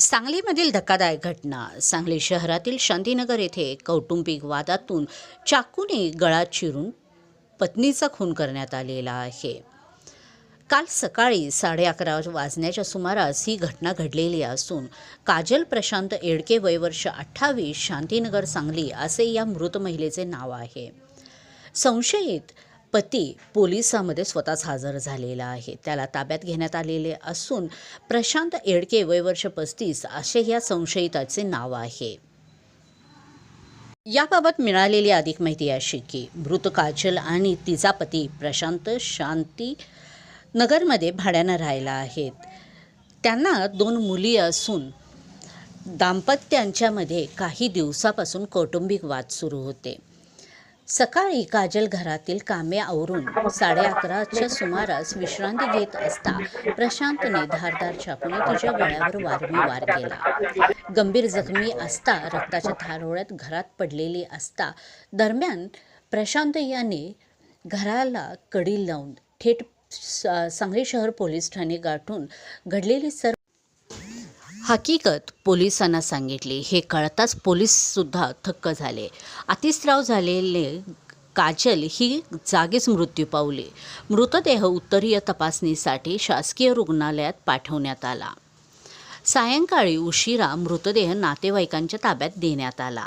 सांगलीमधील धक्कादायक घटना. सांगली शहरातील शांतीनगर येथे कौटुंबिक वादातून चाकूने गळा चिरून पत्नीचा खून करण्यात आलेला आहे. काल सकाळी साडे अकरा वाजण्याच्या सुमारास ही घटना घडलेली असून काजल प्रशांत एडके वयवर्ष अठ्ठावीस शांतीनगर सांगली असे या मृत महिलेचे नाव आहे. संशयित पती पोलिसामध्ये स्वतःच हजर झालेला आहे. त्याला ताब्यात घेण्यात आलेले असून प्रशांत एडके वयवर्ष पस्तीस असे या संशयिताचे नाव आहे. याबाबत मिळालेली अधिक माहिती अशी की मृत काजल आणि तिचा पती प्रशांत शांती नगरमध्ये भाड्यानं राहायला आहेत. त्यांना दोन मुली असून दाम्पत्यांच्यामध्ये काही दिवसापासून कौटुंबिक वाद सुरू होते. सकाळी काजल घरातील कामे आवरून साडे अकराच्या सुमारास विश्रांती घेत असता प्रशांतने धारदार छापून तिच्या गळ्यावर वारमी वार केला. गंभीर जखमी असता रक्ताच्या थारोळ्यात घरात पडलेली असता दरम्यान प्रशांत याने घराला कडी लावून थेट सांगली शहर पोलीस ठाणे गाठून घडलेली सर्व हकीकत पोलिसांना सांगितली. हे कळताच पोलीससुद्धा थक्क झाले. अतिस्राव झालेले काजल ही जागीच मृत्यू पावली. मृतदेह उत्तरीय तपासणीसाठी शासकीय रुग्णालयात पाठवण्यात आला. सायंकाळी उशिरा मृतदेह नातेवाईकांच्या ताब्यात देण्यात आला.